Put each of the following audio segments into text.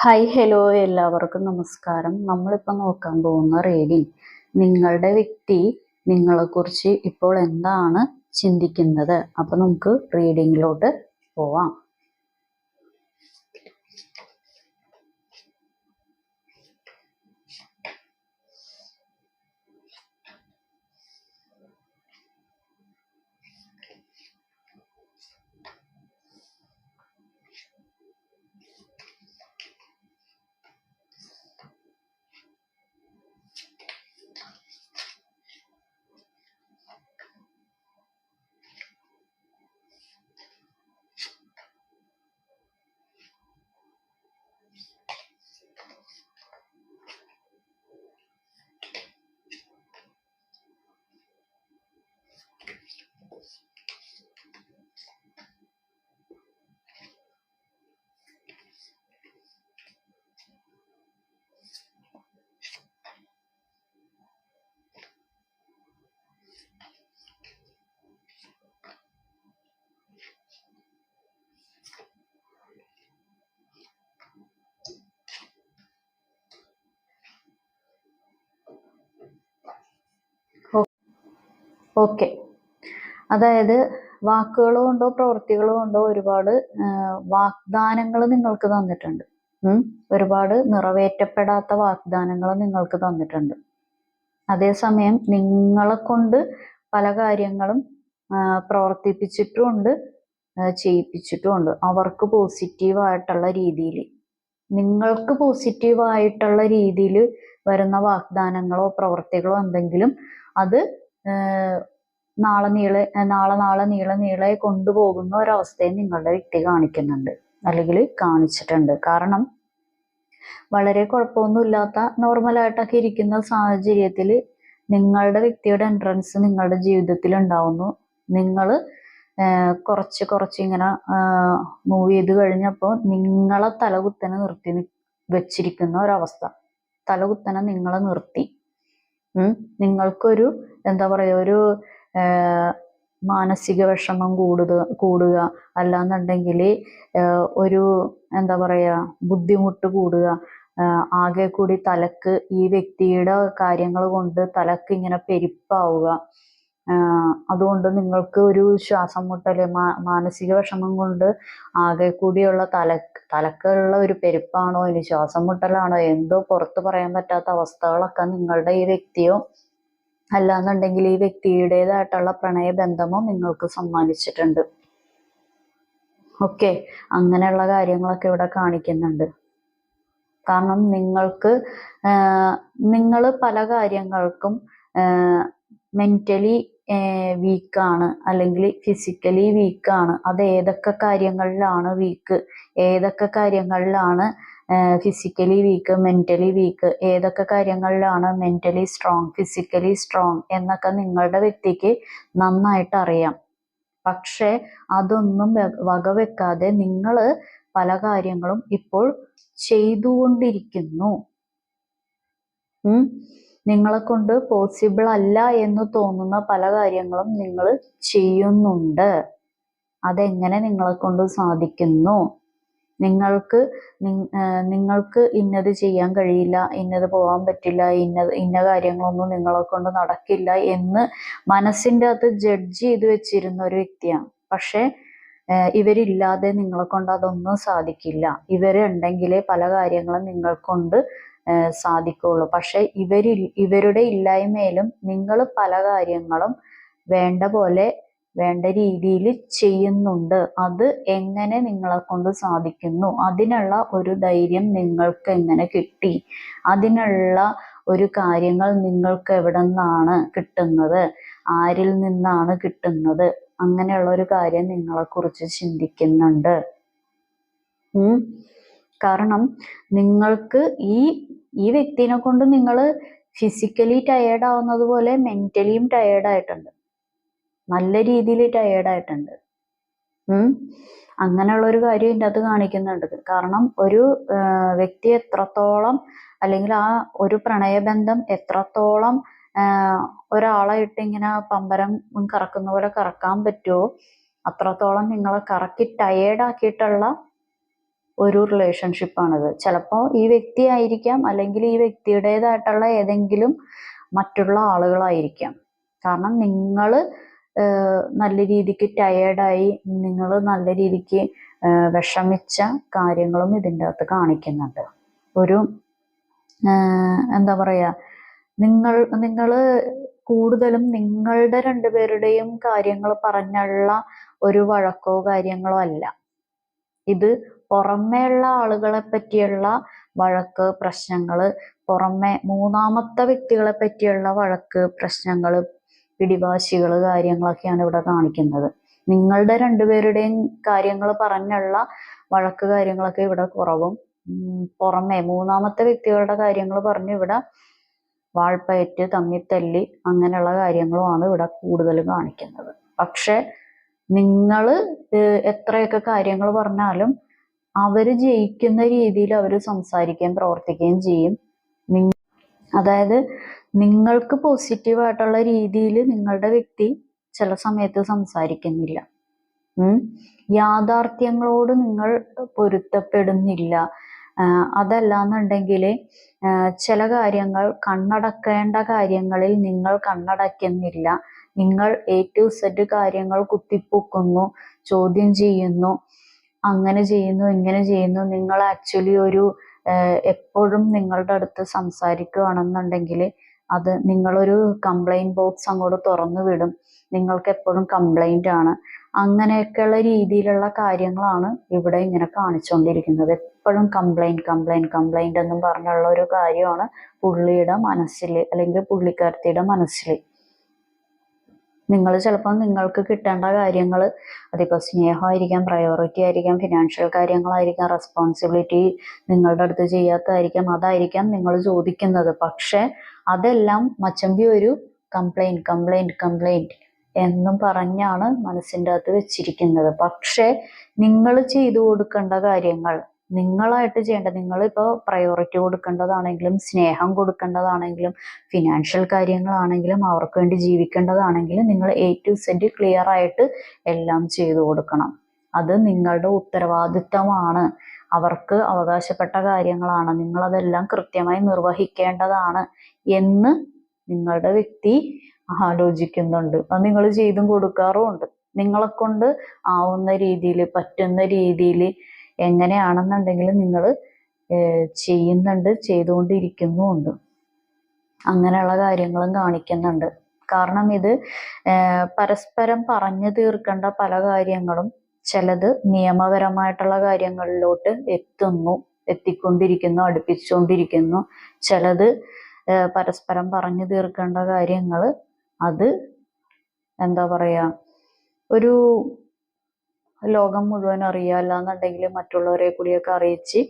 Hi hello എല്ലാവർക്കും നമസ്കാരം. നമ്മളിപ്പോൾ നോക്കാൻ പോകുന്ന റീഡിംഗ് നിങ്ങളുടെ വ്യക്തി നിങ്ങളെക്കുറിച്ച് ഇപ്പോൾ എന്താണ് ചിന്തിക്കുന്നത്? അപ്പോൾ നമുക്ക് റീഡിങ്ങിലോട്ട് പോവാം. ഓക്കെ. അതായത് വാക്കുകൾ കൊണ്ടോ പ്രവൃത്തികൾ കൊണ്ടോ ഒരുപാട് വാഗ്ദാനങ്ങൾ നിങ്ങൾക്ക് തന്നിട്ടുണ്ട്. ഒരുപാട് നിറവേറ്റപ്പെടാത്ത വാഗ്ദാനങ്ങൾ നിങ്ങൾക്ക് തന്നിട്ടുണ്ട്. അതേസമയം നിങ്ങളെ കൊണ്ട് പല കാര്യങ്ങളും പ്രവർത്തിപ്പിച്ചിട്ടുമുണ്ട് ചെയ്യിപ്പിച്ചിട്ടുമുണ്ട് അവർക്ക് പോസിറ്റീവായിട്ടുള്ള രീതിയിൽ. നിങ്ങൾക്ക് പോസിറ്റീവായിട്ടുള്ള രീതിയിൽ വരുന്ന വാഗ്ദാനങ്ങളോ പ്രവൃത്തികളോ എന്തെങ്കിലും അത് നാളെ നീളെ നാളെ നാളെ നീളെ നീളെ കൊണ്ടുപോകുന്ന ഒരവസ്ഥയെ നിങ്ങളുടെ വ്യക്തി കാണിക്കുന്നുണ്ട്. അല്ലെങ്കിൽ കാണിച്ചിട്ടുണ്ട്. കാരണം വളരെ കുഴപ്പമൊന്നുമില്ലാത്ത നോർമലായിട്ടൊക്കെ ഇരിക്കുന്ന സാഹചര്യത്തിൽ നിങ്ങളുടെ വ്യക്തിയുടെ എൻട്രൻസ് നിങ്ങളുടെ ജീവിതത്തിൽ ഉണ്ടാവുന്നു. നിങ്ങൾ കുറച്ച് കുറച്ച് ഇങ്ങനെ മൂവ് ചെയ്ത് കഴിഞ്ഞപ്പോൾ നിങ്ങളെ തലകുത്തനെ നിർത്തി വെച്ചിരിക്കുന്ന ഒരവസ്ഥ. തലകുത്തനെ നിങ്ങളെ നിർത്തി. നിങ്ങൾക്കൊരു എന്താ പറയുക ഒരു മാനസിക വിഷമം കൂടുക. കൂടുക അല്ലാന്നുണ്ടെങ്കിൽ ഒരു എന്താ പറയുക ബുദ്ധിമുട്ട് കൂടുക. ആകെ കൂടി തലക്ക് ഈ വ്യക്തിയുടെ കാര്യങ്ങൾ കൊണ്ട് തലക്ക് ഇങ്ങനെ പെരുപ്പാവുക. അതുകൊണ്ട് നിങ്ങൾക്ക് ഒരു ശ്വാസം മുട്ടൽ മാനസിക വിഷമം കൊണ്ട് ആകെ കൂടിയുള്ള തല തലക്കുള്ള ഒരു പെരുപ്പാണോ ഇനി ശ്വാസം മുട്ടലാണോ എന്തോ പുറത്ത് പറയാൻ പറ്റാത്ത അവസ്ഥകളൊക്കെ നിങ്ങളുടെ ഈ വ്യക്തിയോ അല്ലാന്നുണ്ടെങ്കിൽ ഈ വ്യക്തിയുടേതായിട്ടുള്ള പ്രണയബന്ധമോ നിങ്ങൾക്ക് സമ്മാനിച്ചിട്ടുണ്ട്. ഓക്കെ. അങ്ങനെയുള്ള കാര്യങ്ങളൊക്കെ ഇവിടെ കാണിക്കുന്നുണ്ട്. കാരണം നിങ്ങൾക്ക് നിങ്ങൾ പല കാര്യങ്ങൾക്കും മെന്റലി വീക്കാണ് അല്ലെങ്കിൽ ഫിസിക്കലി വീക്കാണ് അത് ഏതൊക്കെ കാര്യങ്ങളിലാണ് വീക്ക് ഏതൊക്കെ കാര്യങ്ങളിലാണ് ഫിസിക്കലി വീക്ക് മെന്റലി വീക്ക് ഏതൊക്കെ കാര്യങ്ങളിലാണ് മെന്റലി സ്ട്രോങ് ഫിസിക്കലി സ്ട്രോങ് എന്നൊക്കെ നിങ്ങളുടെ വ്യക്തിക്ക് നന്നായിട്ട് അറിയാം. പക്ഷേ അതൊന്നും വകവെക്കാതെ നിങ്ങൾ പല കാര്യങ്ങളും ഇപ്പോൾ ചെയ്തുകൊണ്ടിരിക്കുന്നു. നിങ്ങളെ കൊണ്ട് പോസിബിൾ അല്ല എന്ന് തോന്നുന്ന പല കാര്യങ്ങളും നിങ്ങൾ ചെയ്യുന്നുണ്ട്. അതെങ്ങനെ നിങ്ങളെ കൊണ്ട് സാധിക്കുന്നു? നിങ്ങൾക്ക് നിങ്ങൾക്ക് ഇന്നത് ചെയ്യാൻ കഴിയില്ല ഇന്നത് പോകാൻ പറ്റില്ല ഇന്ന ഇന്ന കാര്യങ്ങളൊന്നും നിങ്ങളെ കൊണ്ട് നടക്കില്ല എന്ന് മനസ്സിന്റെ അകത്ത് ജഡ്ജ് ചെയ്ത് വെച്ചിരുന്ന ഒരു വ്യക്തിയാണ്. പക്ഷേ ഇവരില്ലാതെ നിങ്ങളെ കൊണ്ട് അതൊന്നും സാധിക്കില്ല. ഇവരുണ്ടെങ്കിലേ പല കാര്യങ്ങളും നിങ്ങൾ കൊണ്ട് ഏഹ് സാധിക്കുള്ളൂ പക്ഷെ ഇവരി ഇവരുടെ ഇല്ലായ്മയിലും നിങ്ങൾ പല കാര്യങ്ങളും വേണ്ട പോലെ വേണ്ട രീതിയിൽ ചെയ്യുന്നുണ്ട്. അത് എങ്ങനെ നിങ്ങളെ കൊണ്ട് സാധിക്കുന്നു? അതിനുള്ള ഒരു ധൈര്യം നിങ്ങൾക്ക് എങ്ങനെ കിട്ടി? അതിനുള്ള ഒരു കാര്യങ്ങൾ നിങ്ങൾക്ക് എവിടെ നിന്നാണ് കിട്ടുന്നത്? ആരിൽ നിന്നാണ് കിട്ടുന്നത്? അങ്ങനെയുള്ള ഒരു കാര്യം നിങ്ങളെ നിങ്ങളെക്കുറിച്ച് ചിന്തിക്കുന്നുണ്ട്. കാരണം നിങ്ങൾക്ക് ഈ ഈ വ്യക്തിനെ കൊണ്ട് നിങ്ങൾ ഫിസിക്കലി ടയേർഡ് ആവുന്നത് പോലെ മെന്റലിയും ടയേർഡ് ആയിട്ടുണ്ട്. നല്ല രീതിയിൽ ടയേർഡ് ആയിട്ടുണ്ട്. അങ്ങനെയുള്ള ഒരു കാര്യം ഇതിന്റെ അകത്ത് കാണിക്കുന്നുണ്ട്. കാരണം ഒരു വ്യക്തി എത്രത്തോളം അല്ലെങ്കിൽ ആ ഒരു പ്രണയബന്ധം എത്രത്തോളം ഒരാളെ ഒരാളായിട്ട് ഇങ്ങനെ പമ്പരം കറക്കുന്ന പോലെ കറക്കാൻ പറ്റുമോ അത്രത്തോളം നിങ്ങളെ കറക്കി ടയേർഡ് ആക്കിയിട്ടുള്ള ഒരു റിലേഷൻഷിപ്പാണിത് ചിലപ്പോൾ ഈ വ്യക്തി ആയിരിക്കാം അല്ലെങ്കിൽ ഈ വ്യക്തിയുടേതായിട്ടുള്ള ഏതെങ്കിലും മറ്റുള്ള ആളുകളായിരിക്കാം. കാരണം നിങ്ങൾ നല്ല രീതിക്ക് ടയേർഡായി നിങ്ങൾ നല്ല രീതിക്ക് വിഷമിച്ച കാര്യങ്ങളും ഇതിന്റെ അകത്ത് കാണിക്കുന്നുണ്ട്. ഒരു എന്താ പറയുക നിങ്ങൾ നിങ്ങൾ കൂടുതലും നിങ്ങളുടെ രണ്ടുപേരുടെയും കാര്യങ്ങൾ പറഞ്ഞുള്ള ഒരു വഴക്കോ കാര്യങ്ങളോ അല്ല. ഇത് പുറമേയുള്ള ആളുകളെ പറ്റിയുള്ള വഴക്ക് പ്രശ്നങ്ങൾ പുറമെ മൂന്നാമത്തെ വ്യക്തികളെ പറ്റിയുള്ള വഴക്ക് പ്രശ്നങ്ങൾ പിടിവാശികൾ കാര്യങ്ങളൊക്കെയാണ് ഇവിടെ കാണിക്കുന്നത്. നിങ്ങളുടെ രണ്ടുപേരുടെയും കാര്യങ്ങൾ പറഞ്ഞുള്ള വഴക്ക് കാര്യങ്ങളൊക്കെ ഇവിടെ കുറവും. പുറമെ മൂന്നാമത്തെ വ്യക്തികളുടെ കാര്യങ്ങൾ പറഞ്ഞ് ഇവിടെ വാൾപ്പയറ്റ് തമ്മിത്തല്ലി അങ്ങനെയുള്ള കാര്യങ്ങളുമാണ് ഇവിടെ കൂടുതൽ കാണിക്കുന്നത്. പക്ഷെ നിങ്ങൾ എത്രയൊക്കെ കാര്യങ്ങൾ പറഞ്ഞാലും അവർ ജയിക്കുന്ന രീതിയിൽ അവർ സംസാരിക്കുകയും പ്രവർത്തിക്കുകയും ചെയ്യും. അതായത് നിങ്ങൾക്ക് പോസിറ്റീവായിട്ടുള്ള രീതിയിൽ നിങ്ങളുടെ വ്യക്തി ചില സമയത്ത് സംസാരിക്കുന്നില്ല. യാഥാർത്ഥ്യങ്ങളോട് നിങ്ങൾ പൊരുത്തപ്പെടുന്നില്ല. അതല്ലാന്നുണ്ടെങ്കിൽ ചില കാര്യങ്ങൾ കണ്ണടക്കേണ്ട കാര്യങ്ങളിൽ നിങ്ങൾ കണ്ണടയ്ക്കുന്നില്ല. നിങ്ങൾ എ ടു സെഡ് കാര്യങ്ങൾ കുത്തിപ്പൊക്കുന്നു ചോദ്യം ചെയ്യുന്നു അങ്ങനെ ചെയ്യുന്നു ഇങ്ങനെ ചെയ്യുന്നു. നിങ്ങൾ ആക്ച്വലി ഒരു എപ്പോഴും നിങ്ങളുടെ അടുത്ത് സംസാരിക്കുകയാണെന്നുണ്ടെങ്കിൽ അത് നിങ്ങളൊരു കംപ്ലൈന്റ് ബോക്സ് അങ്ങോട്ട് തുറന്നു വിടും. നിങ്ങൾക്ക് എപ്പോഴും കംപ്ലൈന്റ് ആണ്. അങ്ങനെയൊക്കെയുള്ള രീതിയിലുള്ള കാര്യങ്ങളാണ് ഇവിടെ ഇങ്ങനെ കാണിച്ചുകൊണ്ടിരിക്കുന്നത് എപ്പോഴും കംപ്ലൈന്റ് കംപ്ലൈന്റ് കംപ്ലൈന്റ് എന്നും പറഞ്ഞുള്ള ഒരു കാര്യമാണ് പുള്ളിയുടെ മനസ്സിൽ അല്ലെങ്കിൽ പുള്ളിക്കാരത്തിയുടെ മനസ്സിൽ നിങ്ങൾ ചിലപ്പോൾ നിങ്ങൾക്ക് കിട്ടേണ്ട കാര്യങ്ങൾ അതിപ്പോൾ സ്നേഹമായിരിക്കാം പ്രയോറിറ്റി ആയിരിക്കാം ഫിനാൻഷ്യൽ കാര്യങ്ങളായിരിക്കാം റെസ്പോൺസിബിലിറ്റി നിങ്ങളുടെ അടുത്ത് ചെയ്യാത്തതായിരിക്കാം അതായിരിക്കാം നിങ്ങൾ ചോദിക്കുന്നത്. പക്ഷെ അതെല്ലാം മച്ചമ്പി ഒരു കംപ്ലൈന്റ് കംപ്ലൈന്റ് കംപ്ലൈന്റ് എന്നും പറഞ്ഞാണ് മനസ്സിന്റെ അകത്ത് വെച്ചിരിക്കുന്നത്. പക്ഷേ നിങ്ങൾ ചെയ്തു കൊടുക്കേണ്ട കാര്യങ്ങൾ നിങ്ങളായിട്ട് ചെയ്യേണ്ട നിങ്ങളിപ്പോൾ പ്രയോറിറ്റി കൊടുക്കേണ്ടതാണെങ്കിലും സ്നേഹം കൊടുക്കേണ്ടതാണെങ്കിലും ഫിനാൻഷ്യൽ കാര്യങ്ങളാണെങ്കിലും അവർക്ക് വേണ്ടി ജീവിക്കേണ്ടതാണെങ്കിലും നിങ്ങൾ എ ടു സെഡ് ക്ലിയർ ആയിട്ട് എല്ലാം ചെയ്തു കൊടുക്കണം. അത് നിങ്ങളുടെ ഉത്തരവാദിത്തമാണ്. അവർക്ക് അവകാശപ്പെട്ട കാര്യങ്ങളാണ്. നിങ്ങളതെല്ലാം കൃത്യമായി നിർവഹിക്കേണ്ടതാണ് എന്ന് നിങ്ങളുടെ വ്യക്തി ആലോചിക്കുന്നുണ്ട്. അത് നിങ്ങൾ ചെയ്തും കൊടുക്കാറുമുണ്ട് നിങ്ങളെ കൊണ്ട് ആവുന്ന രീതിയിൽ പറ്റുന്ന രീതിയിൽ എങ്ങനെയാണെന്നുണ്ടെങ്കിൽ നിങ്ങൾ ചെയ്യുന്നുണ്ട് ചെയ്തുകൊണ്ടിരിക്കുന്നുമുണ്ട്. അങ്ങനെയുള്ള കാര്യങ്ങളും കാണിക്കുന്നുണ്ട്. കാരണം ഇത് പരസ്പരം പറഞ്ഞു തീർക്കേണ്ട പല കാര്യങ്ങളും ചിലത് നിയമപരമായിട്ടുള്ള കാര്യങ്ങളിലോട്ട് എത്തുന്നു എത്തിക്കൊണ്ടിരിക്കുന്നു അടുപ്പിച്ചുകൊണ്ടിരിക്കുന്നു. ചിലത് പരസ്പരം പറഞ്ഞു തീർക്കേണ്ട കാര്യങ്ങൾ അത് എന്താ പറയുക ഒരു ലോകം മുഴുവൻ അറിയാല്ല എന്നുണ്ടെങ്കിൽ മറ്റുള്ളവരെ കൂടിയൊക്കെ അറിയിച്ച്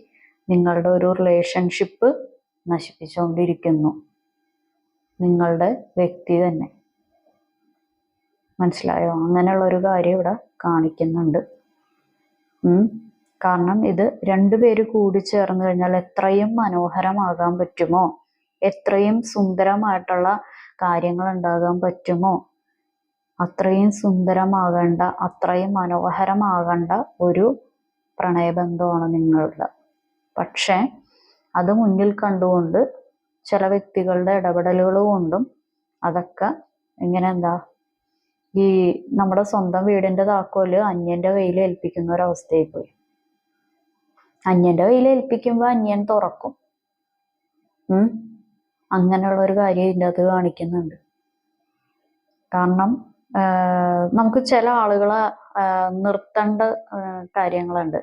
നിങ്ങളുടെ ഒരു റിലേഷൻഷിപ്പ് നശിപ്പിച്ചുകൊണ്ടിരിക്കുന്നു. നിങ്ങളുടെ വ്യക്തി തന്നെ. മനസ്സിലായോ? അങ്ങനെയുള്ള ഒരു കാര്യം ഇവിടെ കാണിക്കുന്നുണ്ട്. കാരണം ഇത് രണ്ടുപേര് കൂടി ചേർന്ന് കഴിഞ്ഞാൽ എത്രയും മനോഹരമാകാൻ പറ്റുമോ? എത്രയും സുന്ദരമായിട്ടുള്ള കാര്യങ്ങൾ ഉണ്ടാകാൻ പറ്റുമോ? അത്രയും സുന്ദരമാകേണ്ട അത്രയും മനോഹരമാകേണ്ട ഒരു പ്രണയബന്ധമാണ് നിങ്ങളുടെ. പക്ഷേ അത് മുന്നിൽ കണ്ടുകൊണ്ട് ചില വ്യക്തികളുടെ ഇടപെടലുകൾ കൊണ്ടും അതൊക്കെ ഇങ്ങനെ എന്താ ഈ നമ്മുടെ സ്വന്തം വീടിന്റെ താക്കോൽ അന്യന്റെ കയ്യിൽ ഏൽപ്പിക്കുന്ന ഒരവസ്ഥയായി പോയി അന്യന്റെ കയ്യിൽ ഏൽപ്പിക്കുമ്പോൾ അന്യൻ തുറക്കും. അങ്ങനെയുള്ള ഒരു കാര്യം ഇതിന്റെ അത് കാണിക്കുന്നുണ്ട്. കാരണം നമുക്ക് ചില ആളുകളെ നിർത്തേണ്ട കാര്യങ്ങളുണ്ട്.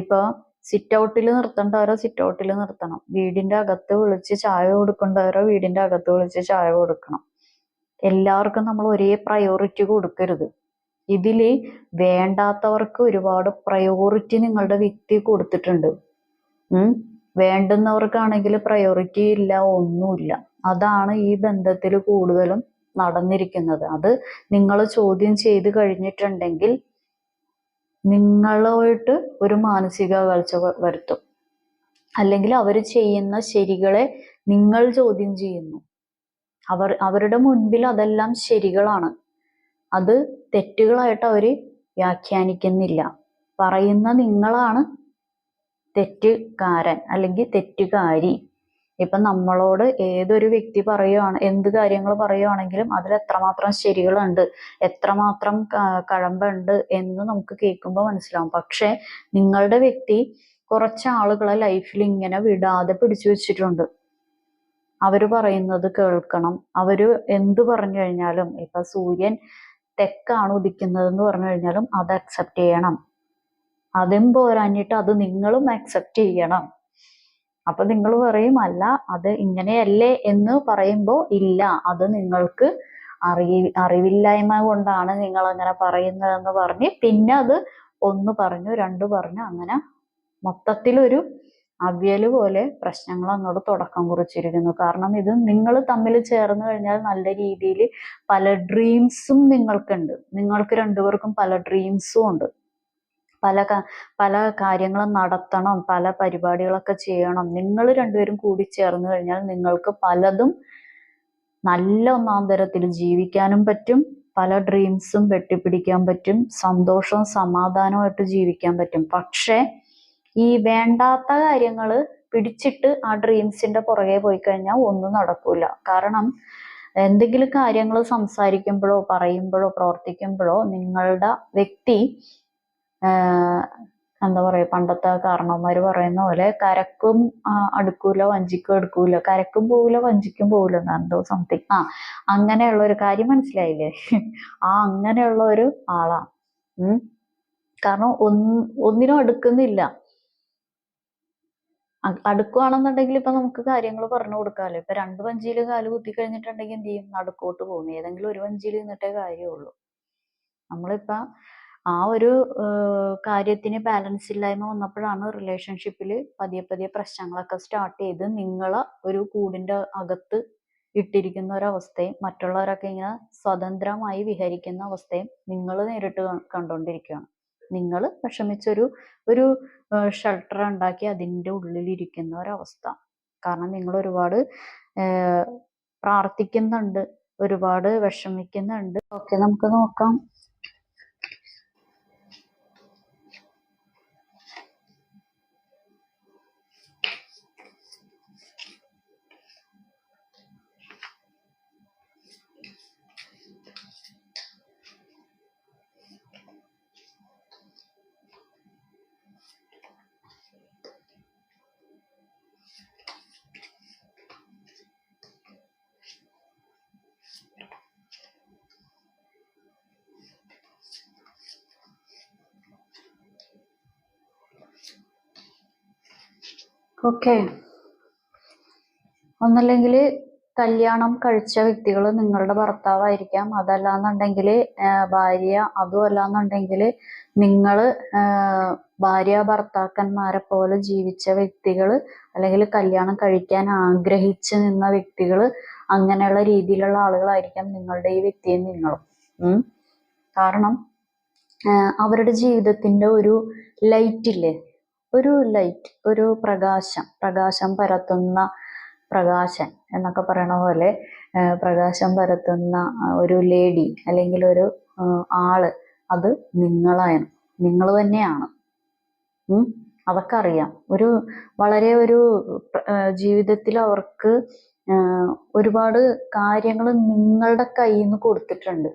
ഇപ്പോൾ സിറ്റ് ഔട്ടിൽ നിർത്തേണ്ടവരോ സിറ്റ് ഔട്ടിൽ നിർത്തണം. വീടിന്റെ അകത്ത് വിളിച്ച് ചായ കൊടുക്കേണ്ടവരോ വീടിന്റെ അകത്ത് വിളിച്ച് ചായ കൊടുക്കണം. എല്ലാവർക്കും നമ്മൾ ഒരേ പ്രയോറിറ്റി കൊടുക്കരുത്. ഇതിൽ വേണ്ടാത്തവർക്ക് ഒരുപാട് പ്രയോറിറ്റി നിങ്ങളുടെ വ്യക്തി കൊടുത്തിട്ടുണ്ട്. വേണ്ടുന്നവർക്കാണെങ്കിൽ പ്രയോറിറ്റി ഇല്ല ഒന്നുമില്ല. അതാണ് ഈ ബന്ധത്തിൽ കൂടുതലും നടന്നിരിക്കുന്നത്. അത് നിങ്ങൾ ചോദ്യം ചെയ്ത് കഴിഞ്ഞിട്ടുണ്ടെങ്കിൽ നിങ്ങളുമായിട്ട് ഒരു മാനസിക കാഴ്ച വരുത്തും. അല്ലെങ്കിൽ അവർ ചെയ്യുന്ന ശരികളെ നിങ്ങൾ ചോദ്യം ചെയ്യുന്നു. അവർ അവരുടെ മുൻപിൽ അതെല്ലാം ശരികളാണ്. അത് തെറ്റുകളായിട്ട് അവർ വ്യാഖ്യാനിക്കുന്നില്ല. പറയുന്ന നിങ്ങളാണ് തെറ്റുകാരൻ അല്ലെങ്കിൽ തെറ്റുകാരി. ഇപ്പം നമ്മളോട് ഏതൊരു വ്യക്തി പറയുവാണ് എന്ത് കാര്യങ്ങൾ പറയുവാണെങ്കിലും അതിൽ എത്രമാത്രം ശരികളുണ്ട് എത്രമാത്രം കഴമ്പുണ്ട് എന്ന് നമുക്ക് കേൾക്കുമ്പോൾ മനസ്സിലാവും. പക്ഷേ നിങ്ങളുടെ വ്യക്തി കുറച്ച് ആളുകളെ ലൈഫിൽ ഇങ്ങനെ വിടാതെ പിടിച്ചു വെച്ചിട്ടുണ്ട്. അവർ പറയുന്നത് കേൾക്കണം. അവർ എന്ത് പറഞ്ഞു കഴിഞ്ഞാലും ഇപ്പൊ സൂര്യൻ തെക്കാണ് ഉദിക്കുന്നത് എന്ന് പറഞ്ഞു കഴിഞ്ഞാലും അത് അക്സെപ്റ്റ് ചെയ്യണം. അതും പോരാഞ്ഞിട്ട് അത് നിങ്ങളും അക്സെപ്റ്റ് ചെയ്യണം. അപ്പൊ നിങ്ങൾ പറയും അല്ല അത് ഇങ്ങനെയല്ലേ എന്ന് പറയുമ്പോൾ ഇല്ല. അത് നിങ്ങൾക്ക് അറിയി അറിവില്ലായ്മ കൊണ്ടാണ് നിങ്ങൾ അങ്ങനെ പറയുന്നതെന്ന് പറഞ്ഞ് പിന്നെ അത് ഒന്ന് പറഞ്ഞു രണ്ട് പറഞ്ഞു അങ്ങനെ മൊത്തത്തിലൊരു അവിയൽ പോലെ പ്രശ്നങ്ങൾ അങ്ങോട്ട് തുടക്കം കുറിച്ചിരിക്കുന്നു. കാരണം ഇത് നിങ്ങൾ തമ്മിൽ ചേർന്ന് കഴിഞ്ഞാൽ നല്ല രീതിയിൽ പല ഡ്രീംസും നിങ്ങൾക്കുണ്ട്. നിങ്ങൾക്ക് രണ്ടുപേർക്കും പല ഡ്രീംസും ഉണ്ട്. പല പല കാര്യങ്ങളും നടത്തണം പല പരിപാടികളൊക്കെ ചെയ്യണം. നിങ്ങൾ രണ്ടുപേരും കൂടി ചേർന്ന് കഴിഞ്ഞാൽ നിങ്ങൾക്ക് പലതും നല്ല ഒന്നാം തരത്തിൽ ജീവിക്കാനും പറ്റും പല ഡ്രീംസും വെട്ടിപ്പിടിക്കാൻ പറ്റും സന്തോഷവും സമാധാനമായിട്ട് ജീവിക്കാൻ പറ്റും. പക്ഷേ ഈ വേണ്ടാത്ത കാര്യങ്ങൾ പിടിച്ചിട്ട് ആ ഡ്രീംസിന്റെ പുറകെ പോയി കഴിഞ്ഞാൽ ഒന്നും നടക്കൂല. കാരണം എന്തെങ്കിലും കാര്യങ്ങൾ സംസാരിക്കുമ്പോഴോ പറയുമ്പോഴോ പ്രവർത്തിക്കുമ്പോഴോ നിങ്ങളുടെ വ്യക്തി എന്താ പറയാ പണ്ടത്തെ കാരണവന്മാര് പറയുന്ന പോലെ കരക്കും അടുക്കൂല വഞ്ചിക്കും എടുക്കൂല. കരക്കും പോവില്ല വഞ്ചിക്കും പോവില്ല എന്തോ സംതിങ് ആ അങ്ങനെയുള്ള ഒരു കാര്യം മനസ്സിലായില്ലേ? ആ അങ്ങനെയുള്ള ഒരു ആളാ. കാരണം ഒന്ന് ഒന്നിനും അടുക്കുന്നില്ല. അടുക്കുവാണെന്നുണ്ടെങ്കിൽ ഇപ്പൊ നമുക്ക് കാര്യങ്ങൾ പറഞ്ഞു കൊടുക്കാമല്ലോ. ഇപ്പൊ രണ്ട് വഞ്ചിയിൽ കാൽ കുത്തി കഴിഞ്ഞിട്ടുണ്ടെങ്കിൽ എന്ത് ചെയ്യും? നടുക്കോട്ട് പോകും. ഏതെങ്കിലും ഒരു വഞ്ചിയിൽ നിന്നിട്ടേ കാര്യമുള്ളൂ. നമ്മളിപ്പോ ആ ഒരു കാര്യത്തിന് ബാലൻസ് ഇല്ലായ്മ വന്നപ്പോഴാണ് റിലേഷൻഷിപ്പിൽ പതിയെ പതിയെ പ്രശ്നങ്ങളൊക്കെ സ്റ്റാർട്ട് ചെയ്ത് നിങ്ങളെ ഒരു കൂടിന്റെ അകത്ത് ഇട്ടിരിക്കുന്ന ഒരവസ്ഥയും മറ്റുള്ളവരൊക്കെ ഇങ്ങനെ സ്വതന്ത്രമായി വിഹരിക്കുന്ന അവസ്ഥയും നിങ്ങൾ നേരിട്ട് കണ്ടുകൊണ്ടിരിക്കുകയാണ് നിങ്ങൾ വിഷമിച്ചൊരു ഒരു ഷെൽട്ടർ ഉണ്ടാക്കി അതിന്റെ ഉള്ളിലിരിക്കുന്ന ഒരവസ്ഥ. കാരണം നിങ്ങൾ ഒരുപാട് പ്രാർത്ഥിക്കുന്നുണ്ട് ഒരുപാട് വിഷമിക്കുന്നുണ്ട്. ഓക്കെ നമുക്ക് നോക്കാം. ഓക്കെ. ഒന്നല്ലെങ്കിൽ കല്യാണം കഴിച്ച വ്യക്തികൾ നിങ്ങളുടെ ഭർത്താവായിരിക്കാം. അതല്ല എന്നുണ്ടെങ്കിൽ ഭാര്യ അതും അല്ലാന്നുണ്ടെങ്കിൽ നിങ്ങൾ ഭാര്യ ഭർത്താക്കന്മാരെ പോലെ ജീവിച്ച വ്യക്തികൾ അല്ലെങ്കിൽ കല്യാണം കഴിക്കാൻ ആഗ്രഹിച്ച് നിന്ന വ്യക്തികൾ അങ്ങനെയുള്ള രീതിയിലുള്ള ആളുകളായിരിക്കാം നിങ്ങളുടെ ഈ വ്യക്തിയും നിങ്ങളും. കാരണം അവരുടെ ജീവിതത്തിന്റെ ഒരു ലൈറ്റ് ഇല്ലേ ഒരു ലൈറ്റ് ഒരു പ്രകാശം പ്രകാശം പരത്തുന്ന പ്രകാശൻ എന്നൊക്കെ പറയണ പോലെ പ്രകാശം പരത്തുന്ന ഒരു ലേഡി അല്ലെങ്കിൽ ഒരു ആൾ അത് നിങ്ങളാണ്. നിങ്ങൾ തന്നെയാണ്. അറിയാം. ഒരു വളരെ ഒരു ജീവിതത്തിൽ അവർക്ക് ഒരുപാട് കാര്യങ്ങൾ നിങ്ങളുടെ കയ്യിൽ നിന്ന് കൊടുത്തിട്ടുണ്ട്.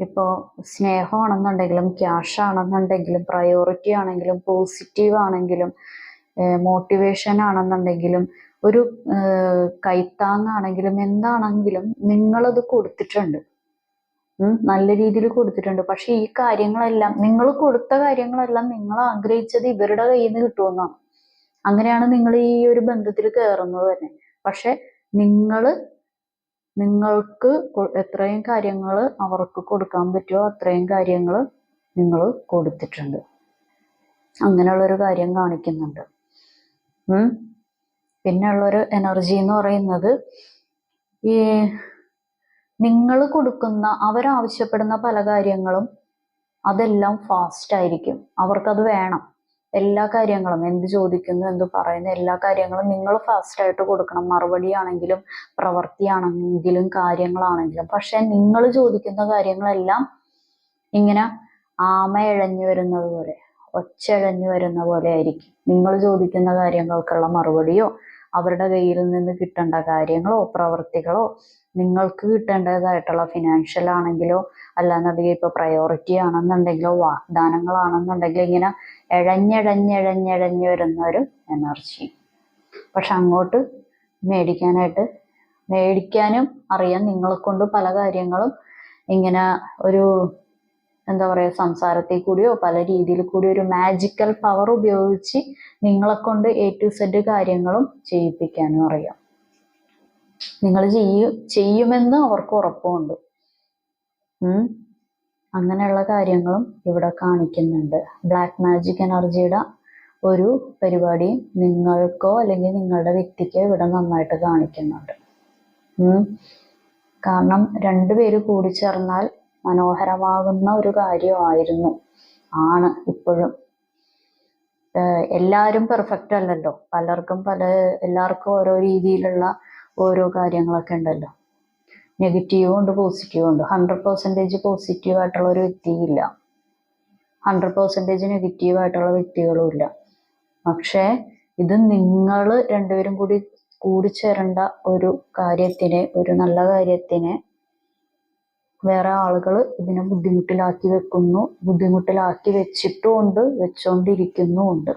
ഇപ്പോൾ സ്നേഹമാണെന്നുണ്ടെങ്കിലും ക്യാഷ് ആണെന്നുണ്ടെങ്കിലും പ്രയോറിറ്റി ആണെങ്കിലും പോസിറ്റീവ് ആണെങ്കിലും മോട്ടിവേഷൻ ആണെന്നുണ്ടെങ്കിലും ഒരു കൈത്താങ്ങാണെങ്കിലും എന്താണെങ്കിലും നിങ്ങളത് കൊടുത്തിട്ടുണ്ട്. നല്ല രീതിയിൽ കൊടുത്തിട്ടുണ്ട്. പക്ഷെ ഈ കാര്യങ്ങളെല്ലാം നിങ്ങൾ കൊടുത്ത കാര്യങ്ങളെല്ലാം നിങ്ങൾ ആഗ്രഹിച്ചത് ഇവരുടെ കയ്യിൽ നിന്ന് കിട്ടുമെന്നാണ്. അങ്ങനെയാണ് നിങ്ങൾ ഈ ഒരു ബന്ധത്തിൽ കയറുന്നത് തന്നെ. പക്ഷെ നിങ്ങൾ നിങ്ങൾക്ക് എത്രയും കാര്യങ്ങൾ അവർക്ക് കൊടുക്കാൻ പറ്റുമോ അത്രയും കാര്യങ്ങൾ നിങ്ങൾ കൊടുത്തിട്ടുണ്ട്. അങ്ങനെയുള്ളൊരു കാര്യം കാണിക്കുന്നുണ്ട്. ഉം. പിന്നെയുള്ളൊരു എനർജി എന്ന് പറയുന്നത് ഈ നിങ്ങൾ കൊടുക്കുന്ന അവരാവശ്യപ്പെടുന്ന പല കാര്യങ്ങളും അതെല്ലാം ഫാസ്റ്റ് ആയിരിക്കും. അവർക്കത് വേണം. എല്ലാ കാര്യങ്ങളും എന്ത് ചോദിക്കുന്നു എന്ത് പറയുന്നു എല്ലാ കാര്യങ്ങളും നിങ്ങൾ ഫാസ്റ്റ് ആയിട്ട് കൊടുക്കണം. മറുപടി ആണെങ്കിലും പ്രവൃത്തിയാണെങ്കിലും കാര്യങ്ങളാണെങ്കിലും. പക്ഷെ നിങ്ങൾ ചോദിക്കുന്ന കാര്യങ്ങളെല്ലാം ഇങ്ങനെ ആമ ഇഴഞ്ഞു വരുന്നത് പോലെ ഒച്ചഴഞ്ഞു വരുന്ന പോലെ ആയിരിക്കും. നിങ്ങൾ ചോദിക്കുന്ന കാര്യങ്ങൾക്കുള്ള മറുപടിയോ അവരുടെ കയ്യിൽ നിന്ന് കിട്ടേണ്ട കാര്യങ്ങളോ പ്രവൃത്തികളോ നിങ്ങൾക്ക് കിട്ടേണ്ടതായിട്ടുള്ള ഫിനാൻഷ്യൽ ആണെങ്കിലോ അല്ലാന്നുണ്ടെങ്കിൽ ഇപ്പോൾ പ്രയോറിറ്റി ആണെന്നുണ്ടെങ്കിലോ വാഗ്ദാനങ്ങളാണെന്നുണ്ടെങ്കിലോ ഇങ്ങനെ എഴഞ്ഞെഴഞ്ഞെഴഞ്ഞെഴഞ്ഞ് വരുന്ന ഒരു എനർജി. പക്ഷെ അങ്ങോട്ട് മേടിക്കാനായിട്ട് മേടിക്കാനും അറിയാം. നിങ്ങളെ കൊണ്ട് പല കാര്യങ്ങളും ഇങ്ങനെ ഒരു എന്താ പറയുക സംസാരത്തിൽ കൂടിയോ പല രീതിയിൽ കൂടി ഒരു മാജിക്കൽ പവർ ഉപയോഗിച്ച് നിങ്ങളെ കൊണ്ട് എ ടു സെഡ് കാര്യങ്ങളും ചെയ്യിപ്പിക്കാനും അറിയാം. നിങ്ങൾ ചെയ്യും ചെയ്യുമെന്ന് അവർക്ക് ഉറപ്പുണ്ട്. അങ്ങനെയുള്ള കാര്യങ്ങളും ഇവിടെ കാണിക്കുന്നുണ്ട്. ബ്ലാക്ക് മാജിക് എനർജിയുടെ ഒരു പരിപാടി നിങ്ങൾക്കോ അല്ലെങ്കിൽ നിങ്ങളുടെ വ്യക്തിക്കോ ഇവിടെ നന്നായിട്ട് കാണിക്കുന്നുണ്ട്. കാരണം രണ്ടുപേര് കൂടി ചേർന്നാൽ മനോഹരമാകുന്ന ഒരു കാര്യമായിരുന്നു. ആണ് ഇപ്പോഴും. എല്ലാവരും പെർഫെക്റ്റ് അല്ലല്ലോ. പലർക്കും പല എല്ലാവർക്കും ഓരോ രീതിയിലുള്ള ഓരോ കാര്യങ്ങളൊക്കെ ഉണ്ടല്ലോ. നെഗറ്റീവും ഉണ്ട് പോസിറ്റീവും ഉണ്ട്. ഹൺഡ്രഡ് പെർസെന്റേജ് പോസിറ്റീവ് ആയിട്ടുള്ള ഒരു വ്യക്തിയില്ല. ഹൺഡ്രഡ് പെർസെന്റേജ് നെഗറ്റീവ് ആയിട്ടുള്ള വ്യക്തികളും ഇല്ല. പക്ഷേ ഇത് നിങ്ങൾ രണ്ടുപേരും കൂടി കൂടിച്ചേരേണ്ട ഒരു കാര്യത്തിന് ഒരു നല്ല കാര്യത്തിന് വേറെ ആളുകൾ ഇതിനെ ബുദ്ധിമുട്ടിലാക്കി വെക്കുന്നു. ബുദ്ധിമുട്ടിലാക്കി വെച്ചിട്ടുമുണ്ട് വെച്ചുകൊണ്ടിരിക്കുന്നുമുണ്ട്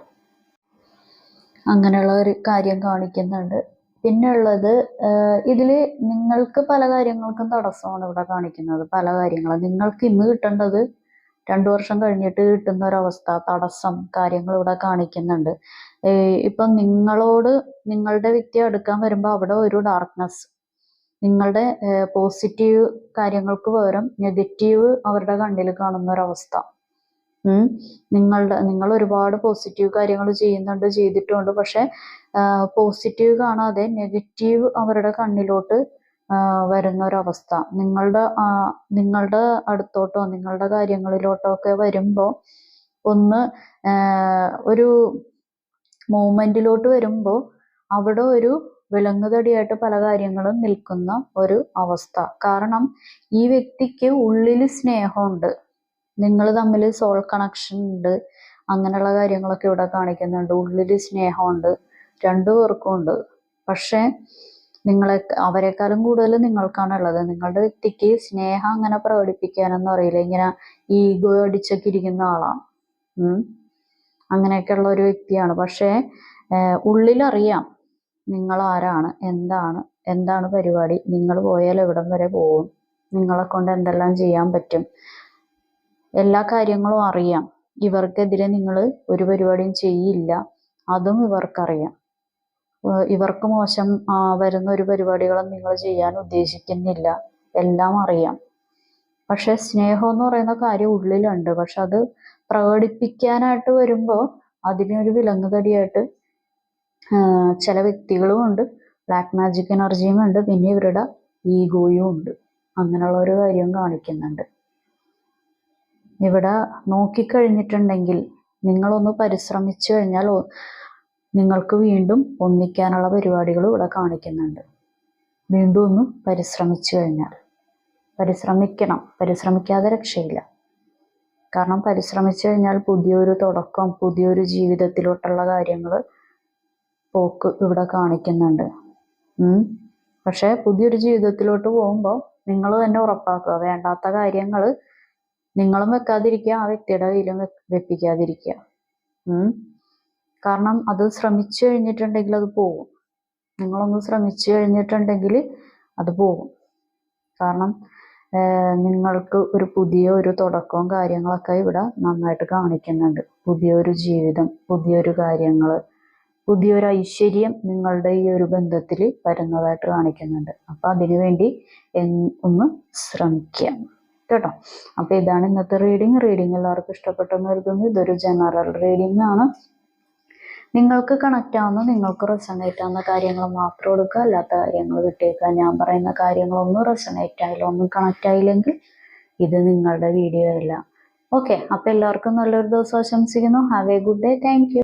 അങ്ങനെയുള്ള ഒരു കാര്യം കാണിക്കുന്നുണ്ട്. പിന്നെ ഉള്ളത് ഇതിൽ നിങ്ങൾക്ക് പല കാര്യങ്ങൾക്കും തടസ്സമാണ് ഇവിടെ കാണിക്കുന്നത്. പല കാര്യങ്ങളും. നിങ്ങൾക്ക് ഇന്ന് കിട്ടേണ്ടത് രണ്ടു വർഷം കഴിഞ്ഞിട്ട് കിട്ടുന്ന ഒരവസ്ഥ തടസ്സം കാര്യങ്ങൾ ഇവിടെ കാണിക്കുന്നുണ്ട്. ഇപ്പം നിങ്ങളോട് നിങ്ങളുടെ വ്യക്തി അടുക്കാൻ വരുമ്പോൾ അവിടെ ഒരു ഡാർക്ക്നെസ് നിങ്ങളുടെ പോസിറ്റീവ് കാര്യങ്ങൾക്ക് പകരം നെഗറ്റീവ് അവരുടെ കണ്ണിൽ കാണുന്ന ഒരവസ്ഥ. നിങ്ങളുടെ നിങ്ങൾ ഒരുപാട് പോസിറ്റീവ് കാര്യങ്ങൾ ചെയ്യുന്നുണ്ട് ചെയ്തിട്ടുണ്ട്. പക്ഷെ പോസിറ്റീവ് കാണാതെ നെഗറ്റീവ് അവരുടെ കണ്ണിലോട്ട് വരുന്ന ഒരവസ്ഥ നിങ്ങളുടെ നിങ്ങളുടെ അടുത്തോട്ടോ നിങ്ങളുടെ കാര്യങ്ങളിലോട്ടോ ഒക്കെ വരുമ്പോൾ ഒന്ന് ഒരു മൂമെന്റിലോട്ട് വരുമ്പോൾ അവിടെ ഒരു വിലങ്ങുതടിയായിട്ട് പല കാര്യങ്ങളും നിൽക്കുന്ന ഒരു അവസ്ഥ. കാരണം ഈ വ്യക്തിക്ക് ഉള്ളിൽ സ്നേഹമുണ്ട്. നിങ്ങൾ തമ്മിൽ സോൾ കണക്ഷൻ ഉണ്ട്. അങ്ങനെയുള്ള കാര്യങ്ങളൊക്കെ ഇവിടെ കാണിക്കുന്നുണ്ട്. ഉള്ളിൽ സ്നേഹമുണ്ട്. രണ്ടു പേർക്കും ഉണ്ട്. പക്ഷേ നിങ്ങളെ അവരെക്കാളും കൂടുതൽ നിങ്ങൾക്കാണുള്ളത് നിങ്ങളുടെ വ്യക്തിക്ക് സ്നേഹം അങ്ങനെ പ്രകടിപ്പിക്കാനൊന്നും അറിയില്ല. ഇങ്ങനെ ഈഗോ അടിച്ചൊക്കെ ഇരിക്കുന്ന ആളാണ്. അങ്ങനെയൊക്കെ അങ്ങനെയൊക്കെയുള്ള ഒരു വ്യക്തിയാണ്. പക്ഷേ ഉള്ളിലറിയാം നിങ്ങൾ ആരാണ് എന്താണ് എന്താണ് പരിപാടി. നിങ്ങൾ പോയാൽ എവിടം വരെ പോകും. നിങ്ങളെ കൊണ്ട് എന്തെല്ലാം ചെയ്യാൻ പറ്റും. എല്ലാ കാര്യങ്ങളും അറിയാം. ഇവർക്കെതിരെ നിങ്ങൾ ഒരു പരിപാടിയും ചെയ്യില്ല. അതും ഇവർക്കറിയാം. ഇവർക്ക് മോശം വരുന്ന ഒരു പരിപാടികളും നിങ്ങൾ ചെയ്യാൻ ഉദ്ദേശിക്കുന്നില്ല. എല്ലാം അറിയാം. പക്ഷെ സ്നേഹം എന്ന് പറയുന്ന കാര്യം ഉള്ളിലുണ്ട്. പക്ഷെ അത് പ്രകടിപ്പിക്കാനായിട്ട് വരുമ്പോൾ അതിനൊരു വിലങ്ങുതടിയായിട്ട് ചില വ്യക്തികളും ഉണ്ട്. ബ്ലാക്ക് മാജിക് എനർജിയും ഉണ്ട്. പിന്നെ ഇവരുടെ ഈഗോയും ഉണ്ട്. അങ്ങനെയുള്ള ഒരു കാര്യം കാണിക്കുന്നുണ്ട്. ഇവിടെ നോക്കിക്കഴിഞ്ഞിട്ടുണ്ടെങ്കിൽ നിങ്ങളൊന്ന് പരിശ്രമിച്ചു കഴിഞ്ഞാൽ നിങ്ങൾക്ക് വീണ്ടും ഒന്നിക്കാനുള്ള പരിപാടികൾ ഇവിടെ കാണിക്കുന്നുണ്ട്. വീണ്ടും ഒന്ന് പരിശ്രമിച്ചു കഴിഞ്ഞാൽ. പരിശ്രമിക്കണം. പരിശ്രമിക്കാതെ രക്ഷയില്ല. കാരണം പരിശ്രമിച്ചു കഴിഞ്ഞാൽ പുതിയൊരു തുടക്കം പുതിയൊരു ജീവിതത്തിലോട്ടുള്ള കാര്യങ്ങൾ പോക്ക് ഇവിടെ കാണിക്കുന്നുണ്ട്. പക്ഷെ പുതിയൊരു ജീവിതത്തിലോട്ട് പോകുമ്പോൾ നിങ്ങൾ തന്നെ ഉറപ്പാക്കുക. വേണ്ടാത്ത കാര്യങ്ങൾ നിങ്ങളും വെക്കാതിരിക്കുക ആ വ്യക്തിയുടെ കയ്യിലും വെപ്പിക്കാതിരിക്കുക. കാരണം അത് ശ്രമിച്ചു കഴിഞ്ഞിട്ടുണ്ടെങ്കിൽ അത് പോകും നിങ്ങളൊന്ന് ശ്രമിച്ചു കഴിഞ്ഞിട്ടുണ്ടെങ്കിൽ അത് പോകും കാരണം നിങ്ങൾക്ക് ഒരു പുതിയ ഒരു തുടക്കവും കാര്യങ്ങളൊക്കെ ഇവിടെ നന്നായിട്ട് കാണിക്കുന്നുണ്ട്. പുതിയൊരു ജീവിതം പുതിയൊരു കാര്യങ്ങൾ പുതിയൊരു ഐശ്വര്യം നിങ്ങളുടെ ഈ ഒരു ബന്ധത്തിൽ വരുന്നതായിട്ട് കാണിക്കുന്നുണ്ട്. അപ്പൊ അതിനുവേണ്ടി ഒന്ന് ശ്രമിക്കുക. കേട്ടോ. അപ്പൊ ഇതാണ് ഇന്നത്തെ റീഡിങ് റീഡിങ് എല്ലാവർക്കും ഇഷ്ടപ്പെട്ടെന്ന് കരുതുന്നു. ഇതൊരു ജനറൽ റീഡിംഗ് ആണ്. നിങ്ങൾക്ക് കണക്റ്റ് ആവുന്ന നിങ്ങൾക്ക് റെസണേറ്റ് ആവുന്ന കാര്യങ്ങൾ മാത്രം എടുക്കുക. അല്ലാത്ത കാര്യങ്ങൾ വിട്ടേക്കുക ഞാൻ പറയുന്ന കാര്യങ്ങളൊന്നും റെസണേറ്റ് ആയില്ല ഒന്നും കണക്റ്റ് ആയില്ലെങ്കിൽ ഇത് നിങ്ങളുടെ വീഡിയോ അല്ല. ഓക്കെ അപ്പൊ എല്ലാവർക്കും നല്ലൊരു ദിവസം ആശംസിക്കുന്നു. Have a good day thank